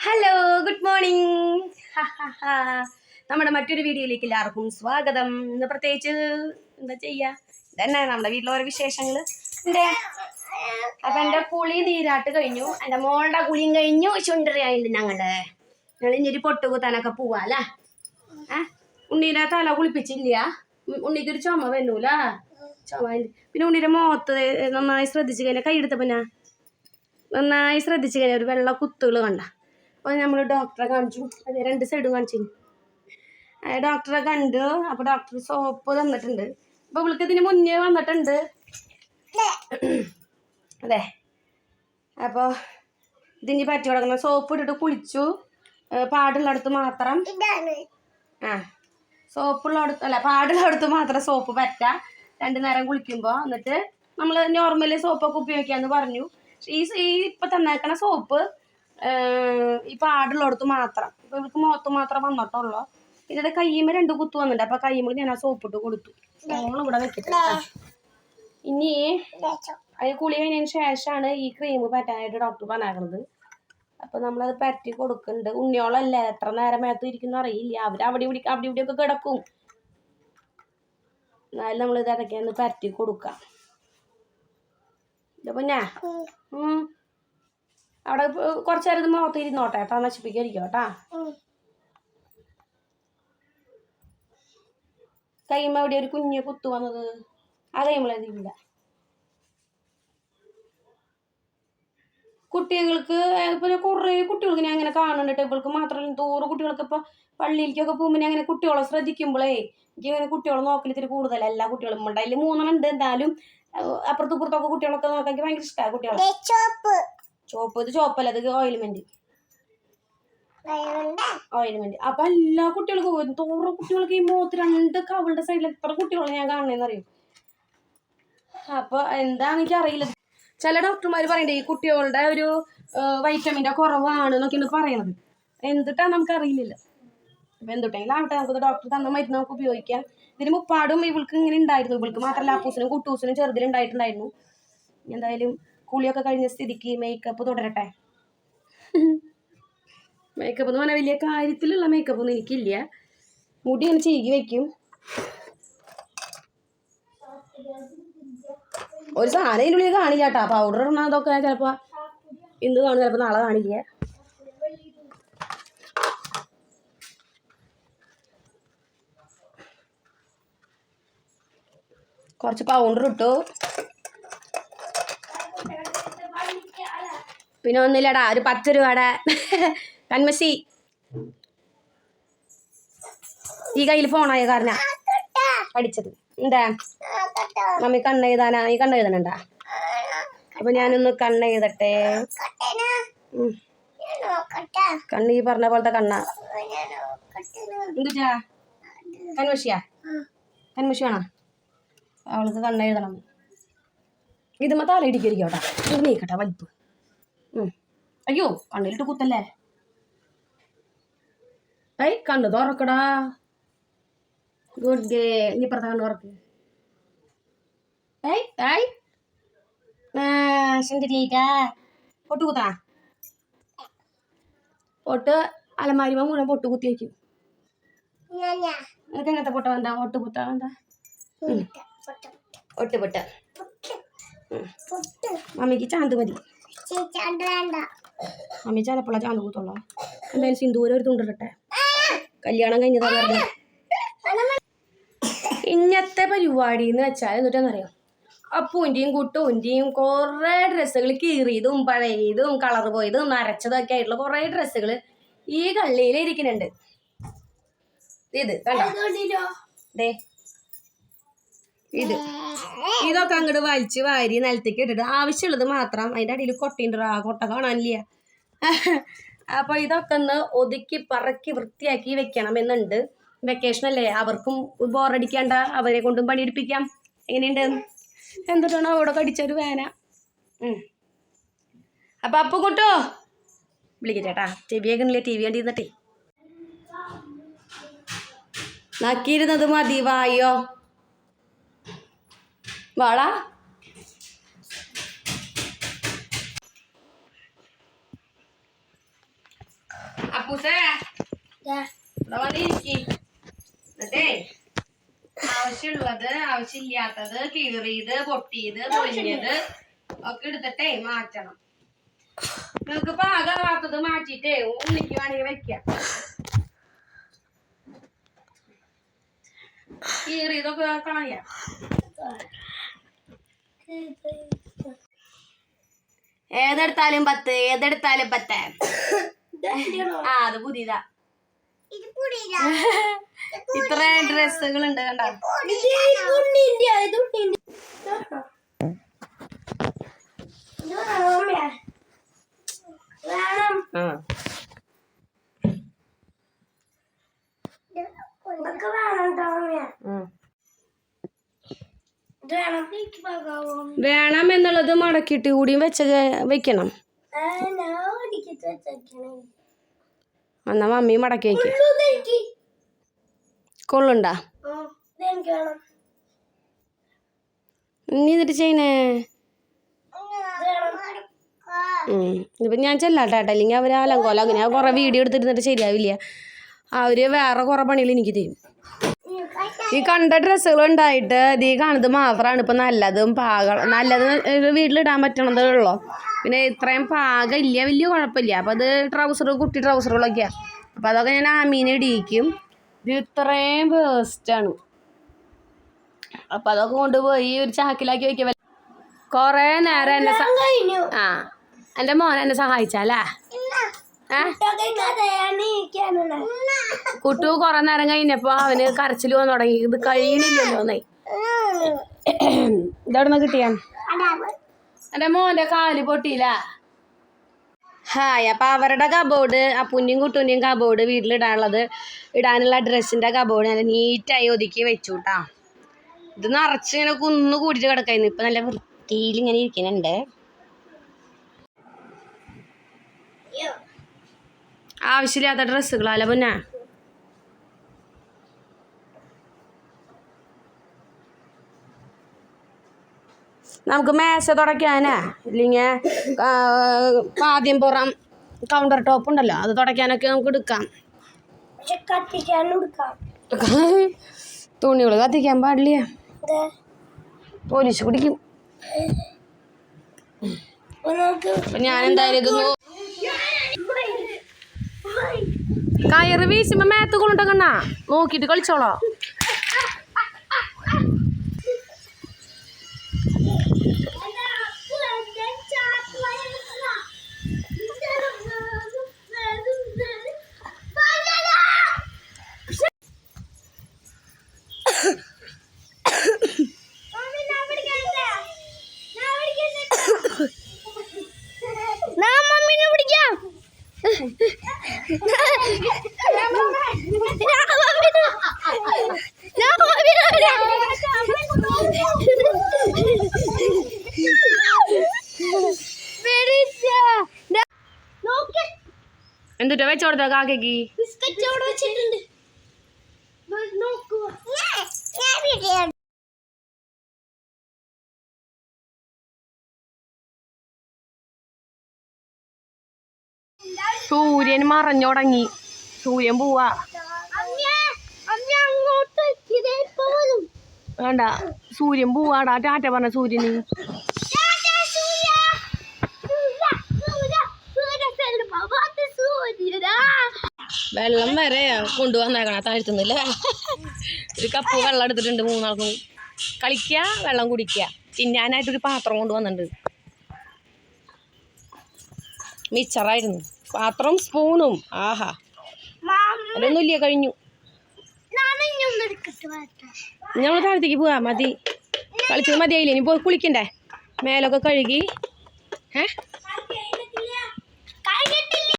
Hello good morning നമ്മുടെ മറ്റൊരു വീഡിയോയിലേക്ക് എല്ലാവർക്കും സ്വാഗതം. ഇന്ന് പ്രത്യേകിച്ച് എന്താ ചെയ്യാ? ഇതന്നെ നമ്മുടെ വീട്ടിലെ ഓരോ വിശേഷങ്ങൾ. അപ്പൊ എന്റെ കുളി നീരാട്ട് കഴിഞ്ഞു. എന്റെ മോളുടെ കുളിയും കഴിഞ്ഞു. ചുണ്ടറിയായില്ല ഞങ്ങൾ? ഞങ്ങൾ ഇനി ഒരു പൊട്ട് കുത്താനൊക്കെ പോവാ അല്ലേ? ഏ ഉണ്ണീന്റെ തല കുളിപ്പിച്ചില്ല. ഉ- ഉണ്ണിക്ക് ഒരു ചുമ വന്നൂല. ചുമ പിന്നെ ഉണ്ണിയുടെ മുഖത്ത് നന്നായി ശ്രദ്ധിച്ചു കഴിഞ്ഞാൽ കൈ എടുത്ത പിന്നെ നന്നായി ശ്രദ്ധിച്ചു കഴിഞ്ഞാൽ ഒരു വെള്ള കുത്തുകൾ കണ്ട. അപ്പോൾ നമ്മൾ ഡോക്ടറെ കാണിച്ചു. അത് രണ്ട് സൈഡും കാണിച്ചു. ഡോക്ടറെ കണ്ടു. അപ്പോൾ ഡോക്ടർ സോപ്പ് തന്നിട്ടുണ്ട്. അപ്പോൾ ഇവൾക്ക് ഇതിന് മുന്നേ വന്നിട്ടുണ്ട്. അതെ. അപ്പോൾ ഇതിന് പറ്റി കൊടുക്കുന്ന സോപ്പ് ഇട്ടിട്ട് കുളിച്ചു. പാടുള്ളടത്ത് മാത്രം. ആ സോപ്പുള്ളടത്ത് അല്ല പാടുള്ളിടത്ത് മാത്രം സോപ്പ് പറ്റ. രണ്ടു നേരം കുളിക്കുമ്പോൾ എന്നിട്ട് നമ്മൾ നോർമലി സോപ്പൊക്കെ ഉപയോഗിക്കാന്ന് പറഞ്ഞു. ഈ ഈ ഇപ്പം തന്നേക്കണ സോപ്പ് ഈ പാടുള്ളിടത്ത് മാത്രം. ഇപ്പൊ ഇവർക്ക് മുഖത്ത് മാത്രം വന്നിട്ടുള്ളൂ. ഇതിന്റെ കയ്യുമ്മ രണ്ട് കുത്തു വന്നിട്ടുണ്ട്. അപ്പൊ കയ്യുമ്മ ഞാൻ ആ സോപ്പ് ഇട്ട് കൊടുത്തു ഇവിടെ വെച്ചിട്ട്. ഇനി അതിന് കുളി കഴിഞ്ഞതിന് ശേഷമാണ് ഈ ക്രീം പറ്റാനായിട്ട് ഡോക്ടർ പറഞ്ഞേക്കണത് അപ്പൊ നമ്മളത് പരറ്റി കൊടുക്കുന്നുണ്ട്. ഉണ്ണിയോളല്ല എത്ര നേരം മേത്ത് ഇരിക്കുന്ന അറിയില്ല. അവർ അവിടെ ഇവിടെ അവിടെ ഇവിടെയൊക്കെ കിടക്കും. എന്നാലും നമ്മൾ ഇത് ഇടയ്ക്കൊന്ന് കൊടുക്കാം. കൊടുക്കാം ഇതപ്പോ ഞാൻ അവിടെ കുറച്ച് നേരം ഇത് മുഖത്ത് ഇരുന്നോട്ടെ കേട്ടോ. നശിപ്പിക്കാതിരിക്കും കേട്ടാ. കൈമ എവിടെ? ഒരു കുഞ്ഞ് കുത്തു വന്നത്. ആ കൈമളതില്ല കുട്ടികൾക്ക് പിന്നെ കുറേ കുട്ടികൾക്ക് ഞാൻ അങ്ങനെ കാണുന്നുണ്ട് ഇവൾക്ക് മാത്രമല്ല തോറ് കുട്ടികൾക്ക് ഇപ്പൊ പള്ളിയിലേക്കൊക്കെ പോകുമ്പോൾ ഞാൻ അങ്ങനെ കുട്ടികളെ ശ്രദ്ധിക്കുമ്പോഴേ എനിക്ക് അങ്ങനെ കുട്ടികളെ നോക്കൽ ഇത്തിരി കൂടുതൽ എല്ലാ കുട്ടികളും ഉണ്ട് അതിൽ മൂന്നെണ്ണം ഉണ്ട്. എന്തായാലും അപ്പുറത്തും ഇപ്പുറത്തൊക്കെ കുട്ടികളൊക്കെ നോക്കാൻ എനിക്ക് ഭയങ്കര ഇഷ്ടമാണ് കുട്ടികളെ. ചോപ്പ് ഇത് ചോപ്പല്ല ഇത് ഓയിൽമെന്റ് ഓയിൽമെന്റ് അപ്പൊ എല്ലാ കുട്ടികൾക്കും തോറ കുട്ടികൾക്ക് ഈ മുഖത്ത് രണ്ട് കവളുടെ സൈഡിൽ എത്ര കുട്ടികളെ ഞാൻ കാണണേന്ന് അറിയും അപ്പൊ എന്താണ് എനിക്ക് അറിയില്ല. ചില ഡോക്ടർമാർ പറയണ്ടേ ഈ കുട്ടികളുടെ ഒരു വൈറ്റമിന്റെ കുറവാണ് എന്നൊക്കെയാണ് പറയണത്. എന്തിട്ടാ നമുക്ക് അറിയില്ല അപ്പൊ എന്തുട്ടെങ്കിലും ആവട്ടെ നമുക്ക് ഡോക്ടർ തന്ന മരുന്ന് നമുക്ക് ഉപയോഗിക്കാം. ഇതിന് മുപ്പാടും ഇവൾക്ക് ഇങ്ങനെ ഉണ്ടായിരുന്നു. ഇവൾക്ക് മാത്രമല്ല അപ്പൂസിനും കുട്ടൂസിനും ചെറുതിലുണ്ടായിട്ടുണ്ടായിരുന്നു എന്തായാലും കുളിയൊക്കെ കഴിഞ്ഞ സ്ഥിതിക്ക് മേക്കപ്പ് തുടരട്ടെ? മേക്കപ്പ് എന്ന് പറഞ്ഞാൽ വലിയ കാര്യത്തിലുള്ള മേക്കപ്പ് ഒന്നും എനിക്കില്ല. മുടി ഞാൻ ചീകി വെക്കും. ഒരു സാധനം ഇതിന്റെ ഉള്ളിൽ കാണില്ല കേട്ടോ പൗഡർ ഇടുന്നതൊക്കെ ചിലപ്പോൾ ഇന്ന് കാണും ചിലപ്പോൾ നാളെ കാണില്ല. കുറച്ച് പൗഡർ ഇട്ടു. പിന്നെ ഒന്നുമില്ലടാ ഒരു പത്ത് രൂപയുടെ കൺമശി ഈ കയ്യിൽ ഫോണായ കാരണ. അടിച്ചത്. എന്താ? മമ്മി കണ്ണ് എഴുതാനാ? ഈ കണ്ണ് എഴുതണണ്ടാ? അപ്പൊ ഞാനൊന്ന് കണ്ണ് എഴുതട്ടെ. കണ്ണ് ഈ പറഞ്ഞ പോലത്തെ കണ്ണ. എന്തുട്ടാ? കൺമഷിയാ? കൺമഷി വേണോ? അവൾക്ക് കണ്ണ് എഴുതണം. ഇതുമ്മ തല ഇടിക്കരിക്കോട്ടാ നീക്കട്ടെ വലിപ്പ്. അയ്യോ കണ്ണിലിട്ട് കുത്തല്ലേ? ഐ കണ്ണ് തുറക്കടാ. ഗുഡ് ഗേ ഇനി ഇപ്പുറത്തെ കണ്ണ് തുറക്ക്. ഐ ഐ. പൊട്ടു പൊട്ട് കുത്താ. പൊട്ട് അലമാരിമ മുഴുവൻ പൊട്ട് കുത്തി വയ്ക്കും. നിനക്ക് എങ്ങനത്തെ പൊട്ട വേണ്ട? ഒട്ട് കുത്താ വേണ്ട. ഒട്ട് പൊട്ട്. മമ്മിക്ക് ചാന്ത് മതി. മമ്മി ചിലപ്പോഴാ ചാന്ത് കുത്തുള്ളൂ? എന്തായാലും സിന്ദൂരം ഒരു തുണ്ടിട്ടെ കല്യാണം കഴിഞ്ഞതാ പറഞ്ഞത് ഇന്നത്തെ പരിപാടി എന്ന് വെച്ചാൽ എന്നിട്ടെന്നറിയാം? അപ്പൂന്റെയും കുട്ടൂന്റെയും കുറേ ഡ്രസ്സുകൾ കീറിയതും പഴയതും കളർ പോയതും നരച്ചതൊക്കെ ആയിട്ടുള്ള കുറേ ഡ്രസ്സുകൾ ഈ കള്ളിയിൽ ഇരിക്കുന്നുണ്ട് ഇത് കണ്ടോ? ദേ ഇത്. ഇതൊക്കെ അങ്ങോട്ട് വലിച്ച് വാരി നിലത്തേക്ക് ഇട്ടിട്ട് ആവശ്യമുള്ളത് മാത്രം അതിന്റെ അടിയിൽ കൊട്ടിണ്ട് ആ കൊട്ട കാണാനില്ല. അപ്പോൾ ഇതൊക്കെ ഒന്ന് ഒതുക്കി പറക്കി വൃത്തിയാക്കി വെക്കണം എന്നുണ്ട് വെക്കേഷൻ അല്ലേ? അവർക്കും ബോറടിക്കണ്ട. അവരെ കൊണ്ടും പണിയെടുപ്പിക്കാം. എങ്ങനെയുണ്ട്? എന്തിട്ടാണ് അവിടെ കടിച്ചൊരു വേന. അപ്പൊ അപ്പു കൂട്ടോ വിളിക്കട്ടേട്ടാ ടി വി ഒക്കെ ടി വി കണ്ടിരുന്നിട്ടേ. നക്കിയിരുന്നത് മതി വായോ. വാടാ. വന്നിരിക്കി. എന്നിട്ടേ ആവശ്യമുള്ളത് ആവശ്യമില്ലാത്തത് കീറിയത് പൊട്ടിയത് പൊളിഞ്ഞത് ഒക്കെ എടുത്തിട്ടേ മാറ്റണം. നിങ്ങൾക്ക് പാകാവാത്തത് മാറ്റിട്ടേ ഉള്ളിക്ക് വേണമെങ്കിൽ വെക്കാം. കീറിയതൊക്കെ കളയാം ഏതെടുത്താലും പത്ത് ഏതെടുത്താലും പത്ത്. ആ അത് പുതിയതാ. ഇത്ര ഡ്രസ്സുകൾ ഉണ്ട് കണ്ട? മടക്കിയിട്ട് കൂടിയും വെച്ച വെക്കണം. എന്നാ മമ്മി മടക്കി വയ്ക്കും കൊള്ളുണ്ടാ? നീ എന്നിട്ട് ചെയ്യണേ? ഉം. ഇപ്പൊ ഞാൻ ചെല്ലാട്ടെ കേട്ടോ. അല്ലെങ്കിൽ അവർ അലങ്കോല അങ്ങനെ കുറെ വീഡിയോ എടുത്തിരുന്നിട്ട് ശരിയാവില്ല. അവർ വേറെ കൊറേ പണികൾ എനിക്ക് തരും. ഈ കണ്ട ഡ്രസ്സുകൾ ഉണ്ടായിട്ട് ഈ കാണുന്നത് മാത്രമാണ് ഇപ്പം നല്ലതും പാകം നല്ലത് വീട്ടിലിടാൻ പറ്റണതേ ഉള്ളൂ. പിന്നെ ഇത്രയും പാകം ഇല്ല വലിയ കുഴപ്പമില്ല. അപ്പം അത് ട്രൗസർ കുട്ടി ട്രൗസറുകളൊക്കെയാണ് അപ്പം അതൊക്കെ ഞാൻ ആമീനെ ഇടിയിക്കും ഇത് ഇത്രയും വേസ്റ്റാണ് അപ്പം അതൊക്കെ കൊണ്ടുപോയി ഒരു ചാക്കിലാക്കി വയ്ക്കുക കുറേ നേരം എന്നെ ആ എന്റെ മോനെന്നെ എന്നെ ഏ കുട്ടു കൊറേ നേരം കഴിഞ്ഞപ്പോ അവന് കരച്ചിൽ വന്നു തുടങ്ങി. ഇത് കഴിയണില്ലല്ലോ എന്നേ. ഇതവിടുന്ന് കിട്ടിയാ? എന്റെ മോന്റെ കാൽ പൊട്ടിയില്ല. ഹായ് അപ്പൊ അവരുടെ കബോർഡ് ആ പുന്നിയും കുട്ടൂന്റെയും കബോർഡ് വീട്ടിലിടാനുള്ളത് ഇടാനുള്ള ഡ്രസ്സിന്റെ കബോർഡ് ഞാൻ നീറ്റായി ഒതുക്കി വെച്ചു കേട്ടാ ഇത് നിറച്ച് ഇങ്ങനെ കുന്നു കൂടിയിട്ട് കിടക്കായിരുന്നു. ഇപ്പൊ നല്ല വൃത്തിയിൽ ഇങ്ങനെ ഇരിക്കുന്നുണ്ട്. ആവശ്യമില്ലാത്ത ഡ്രസ്സുകളല്ല പിന്നെ? നമുക്ക് മേശ തുടയ്ക്കാനാ ഇല്ലെങ്കിൽ ആദ്യം പുറം കൗണ്ടർ ടോപ്പ് ഉണ്ടല്ലോ അത് തുടയ്ക്കാനൊക്കെ നമുക്ക് എടുക്കാം. തുണികൾ കത്തിക്കാൻ പാടില്ല? പോലീസ് കുടിക്കും ഞാൻ എന്തായാലും ഇത് നോ- കയറ് വീശുമ്പോ മേത്ത് കൊണ്ടുണ്ടക്കണ്ണ നോക്കിട്ട് കളിച്ചോളോ. എന്തുട്ടാ? വെച്ചോടത്തോ കാക്കയ്ക്ക്? സൂര്യൻ മറഞ്ഞുടങ്ങി. സൂര്യൻ പോവാ. വേണ്ട. സൂര്യൻ പോവാടാ. ടാറ്റ പറഞ്ഞ സൂര്യന്. വെള്ളം വരെ കൊണ്ടുവന്നേക്കണ. താഴ്ത്തുന്നില്ല? ഒരു കപ്പ് വെള്ളം എടുത്തിട്ടുണ്ട് മൂന്നാൾക്കും. കളിക്കുക വെള്ളം കുടിക്കുക തിന്നാനായിട്ടൊരു പാത്രം കൊണ്ടുവന്നിട്ടുണ്ട്. മിച്ചറായിരുന്നു. പാത്രം സ്പൂണും. ആഹാ. അതൊന്നുമില്ല കഴിഞ്ഞു. നമ്മൾ താഴത്തേക്ക് പോവാ മതി. കളിച്ചത് മതിയായില്ലേ? ഇനി പോയി കുളിക്കണ്ടേ? മേലൊക്കെ കഴുകി. ഏ?